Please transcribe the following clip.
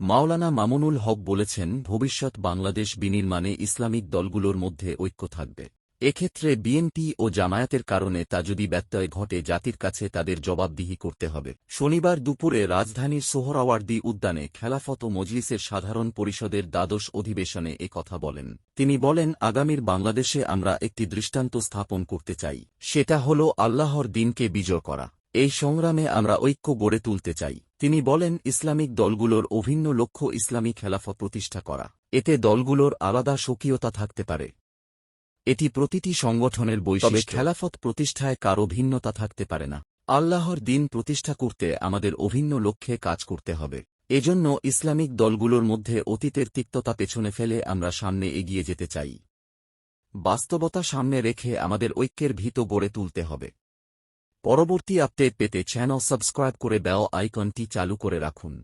মাওলানা মামুনুল হক বলেছেন, ভবিষ্যৎ বাংলাদেশ বিনির্মাণে ইসলামিক দলগুলোর মধ্যে ঐক্য থাকবে। এক্ষেত্রে বিএনপি ও জামায়াতের কারণে তা যদি ব্যত্যয় ঘটে, জাতির কাছে তাদের জবাবদিহি করতে হবে। শনিবার দুপুরে রাজধানীর সোহরাওয়ার্দী উদ্যানে খেলাফত মজলিসের সাধারণ পরিষদের দ্বাদশ অধিবেশনে এ কথা বলেন। তিনি বলেন, আগামীর বাংলাদেশে আমরা একটি দৃষ্টান্ত স্থাপন করতে চাই। সেটা হল আল্লাহর দিনকে বিজয় করা। এই সংগ্রামে আমরা ঐক্য গড়ে তুলতে চাই। তিনি বলেন, ইসলামিক দলগুলোর অভিন্ন লক্ষ্য ইসলামী খেলাফত প্রতিষ্ঠা করা। এতে দলগুলোর আলাদা স্বকীয়তা থাকতে পারে। এটি প্রতিটি সংগঠনের বৈশিষ্ট্য। খেলাফত প্রতিষ্ঠায় কারও ভিন্নতা থাকতে পারে না। আল্লাহর দিন প্রতিষ্ঠা করতে আমাদের অভিন্ন লক্ষ্যে কাজ করতে হবে। এজন্য ইসলামিক দলগুলোর মধ্যে অতীতের তিক্ততা পেছনে ফেলে আমরা সামনে এগিয়ে যেতে চাই। বাস্তবতা সামনে রেখে আমাদের ঐক্যের ভীত গড়ে তুলতে হবে। পরবর্তী আপডেট পেতে চ্যানেল সাবস্ক্রাইব করে বেল আইকনটি চালু করে রাখুন।